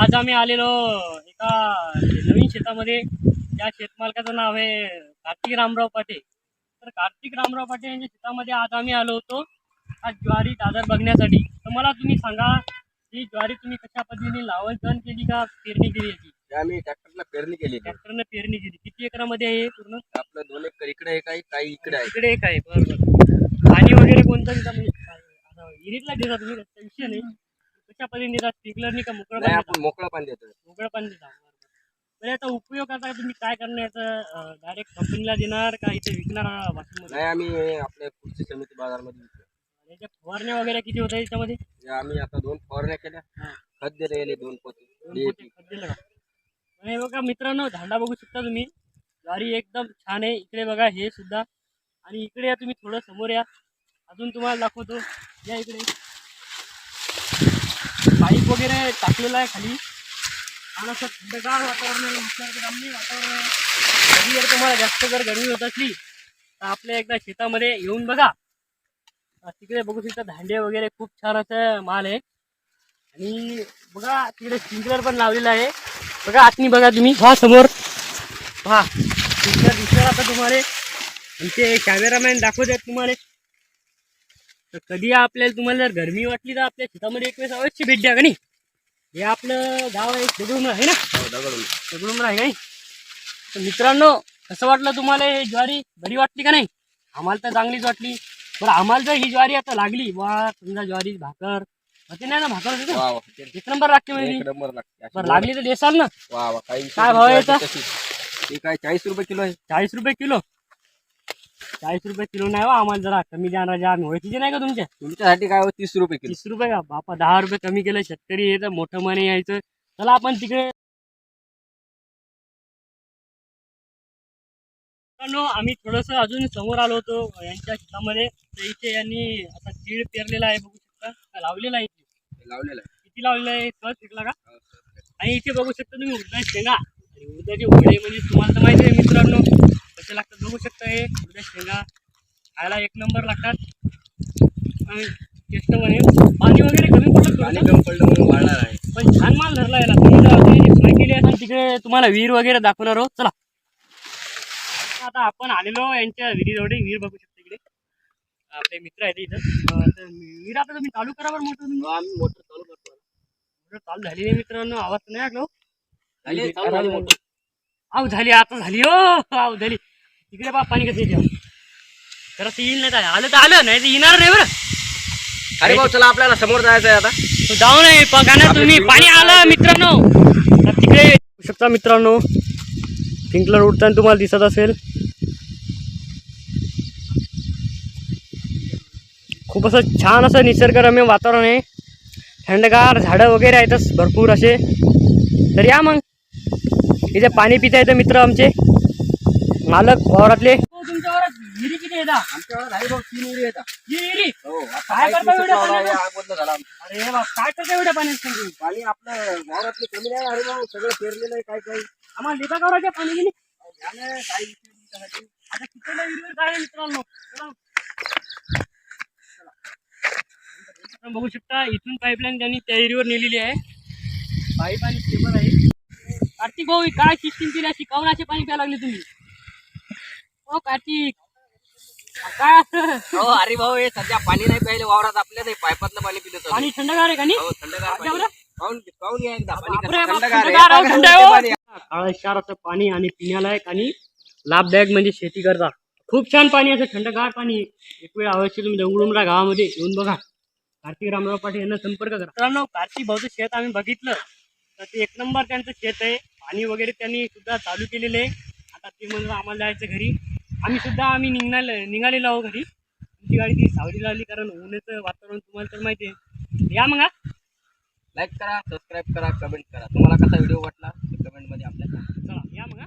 आज आम्ही आलेलो एका नवीन शेतामध्ये. त्या शेतमालकाचं नाव आहे कार्तिक रामराव पाटे. तर कार्तिक रामराव पाटे यांच्या शेतामध्ये आज आम्ही आलो होतो. आज ज्वारी दादर बघण्यासाठी. तर मला तुम्ही सांगा ही ज्वारी तुम्ही कशा पद्धतीने लावण केली का पेरणी केली याची? आम्ही ट्रॅक्टरला पेरणी केली ट्रॅक्टरनं पेरणी केली. किती एकरामध्ये आहे हे पूर्ण? आपलं दोन एकर इकडे आहे काही इकडे आहे. तिकडे एक आहे बरोबर. पाणी वगैरे कोणतं? म्हणजे तुम्ही त्याचा विषय नाही. कशा पद्धतीने देता स्प्रिंकलरनी का? मोकळं नाही पाणी आपण मोकळं पाणी देतो? मोकळं पाणी देता बरोबर. तर याचा उपयोग आता तुम्ही काय करणार याचा डायरेक्ट कंपनीला देणार का इथे विकणार वाशिममध्ये? नाही आम्ही आपल्या पुढची समिती बाजारमध्ये विकतो याच्या फवारण्या वगैरे किती होतात याच्यामध्ये? आम्ही आता दोन फवारण्या केल्या. हा. खत दिले दोन पोते. दोन DAP. पोते खत दिलं का? आणि हे बघा मित्रांनो झाडा बघू शकता तुम्ही. ज्वारी एकदम छान आहे. इकडे बघा हे सुद्धा. आणि इकडे या तुम्ही थोडं समोर या. अजून तुम्हाला दाखवतो. या इकडे. वगैरे टाकलेला आहे खाली. आणि असं थंडगार वातावरण आहे निसर्गरम्य वातावरण आहे. कधी जर तुम्हाला जास्त जर गरमी होत असली तर आपल्या एकदा शेतामध्ये येऊन बघा. तिकडे बघू शकता धांडे वगैरे खूप छान असं माल आहे. आणि बघा तिकडे स्प्रिंकलर पण लावलेला आहे. बघा आतनी बघा तुम्ही. हा समोर. पहा स्प्रिंकलर दिसणार आता तुम्हाला. इथे कॅमेरामॅन दाखवत आहेत तुम्हाला. तर कधी आपल्याला तुम्हाला जर गरमी वाटली तर आपल्या शेतामध्ये एक वेळेस अवश्य भेट द्या का नाही? हे आपलं गाव आहे दगडूमरा आहे ना? हो, दगडूमरा. आहे नाही? तर मित्रांनो कसं वाटलं तुम्हाला हे ज्वारी? बरी वाटली का नाही? आम्हाला तर चांगलीच वाटली. बरं आम्हाला जर ही ज्वारी आता लागली वा समजा ज्वारी भाकर होते नाही ना भाकर होते? ना ते एक नंबर लागते म्हणजे. बरं लागली तर देसाल ना? काय भाव आहे याचा? तशी. ते काय चाळीस रुपये किलो आहे? चाळीस रुपये किलो. चाळीस रुपये किलो नाही हो आम्हाला जरा कमी द्या राजा. आम्ही ओळखीचे नाही का तुमच्या तुमच्यासाठी काय हो तीस रुपये किलो? तीस रुपये का? बापा दहा रुपये कमी केलं शेतकरी हे तर मोठं मने यायचं. चला आपण तिकडे. मित्रांनो, आम्ही थोडस अजून समोर आलो होतो यांच्या शेतामध्ये. तर इथे यांनी आता तीळ पेरलेला आहे बघू शकता. का लावलेला आहे इथे. हे लावलेलं आहे. किती लावलेला आहे? कळ शिकला का? हो, सर. आणि इथे बघू शकता तुम्ही उडदा शेंगा. आणि उडदाचे वडे म्हणजे तुम्हाला तर माहिती आहे मित्रांनो. कसे लागतात बघू शकता हे. शेंगा खायला एक नंबर लागतात. आणि टेस्ट बनेल पाणी वगैरे कमी पडलं पाणी. कमी पडलं म्हणून वाढणार आहे. पण छान माल धरला याला. तुम्ही केली असेल तिकडे तुम्हाला विहीर वगैरे दाखवणार आहोत. चला. आता आपण आलेलो यांच्या विहिरीजवळ. विहीर बघू शकतो इकडे. आपले मित्र आहेत इथं. तर विहीर आता तुम्ही चालू करा बरं मोटर आम्ही मोटर चालू करतो. मोटर चालू झाली नाही मित्रांनो. आवाज नाही ऐकलो. झाली, चालू झाली मोटर. आव झाली आता झाली. हो आव झाली. तिकडे बा पाणी कसं येते तर ते येईल नाही आलं तर आलं नाही तर येणार नाही बरं. अरे भाऊ चला आपल्याला समोर जायचं आहे आता. तो जाऊ नये बघा तुम्ही. पाणी आलं मित्रांनो. तर तिकडे बघू शकता मित्रांनो. स्प्रिंकलर उडताना तुम्हाला दिसत असेल. खूप असं छान असं निसर्गरम्य वातावरण आहे. थंडगार झाडं वगैरे आहेतच भरपूर असे. तर या मग. इथे पाणी पिता येतं मित्र आमचे. मालक वावरातले. हो काय करता एवढ्या. अरे बा काय करता एवढ्या पाण्यात तुम्ही पाणी आपलं वावरातलं कमी नाही अरे भाऊ सगळं पेरलेलं आहे काय काय आम्हाला पाणी गेली. आता विहिरीवर काय आहे मित्रांनो? चला. आपण बघू शकता इथून पाईपलाईन त्यांनी त्या एरियावर नेलेली आहे. पाईप आणि केबल आहे. कार्तिक भाऊ ही काय सिस्टीम केली? अशी असे पाणी प्यायला लागले तुम्ही. हो कार्तिक हा, अरे भाऊ हे सध्या पाणी नाही प्यायले वावरात आपल्या नाही पाईपातलं पाणी पिलं. पाणी थंडगार आहे का नाही हो थंडगार पाणी? पाहून पाहून घ्या एकदा पाणी बापरे, कसं बाप, थंडगार आहे. थंडगार आहे, बघा, थंड आहे, हो. पाणी. काळं क्षार असं पाणी आणि पिण्यालायक आणि लाभदायक म्हणजे शेती करता खूप छान पाणी असं थंडगार पाणी आहे. एक वेळ अवश्य तुम्ही दगडुमरा गावामध्ये येऊन बघा कार्तिक रामराव पाटील यांना संपर्क करा मित्रांनो कार्तिक भाऊचं शेत आम्ही बघितलं तर ते एक नंबर त्यांचं शेत आहे पाणी वगैरे त्यांनी सुद्धा चालू केलेले आहे आता ते म्हणून आम्हाला जायचं घरी आम्ही सुद्धा आम्ही निघणार निघालेलो आहो घरी तुमची गाडी ती सावली लावली कारण उन्हाचं वातावरण तुम्हाला तर माहिती आहे या मग. लाईक करा सबस्क्राईब करा कमेंट करा तुम्हाला कसा व्हिडिओ वाटला कमेंटमध्ये आपल्याला सांगा.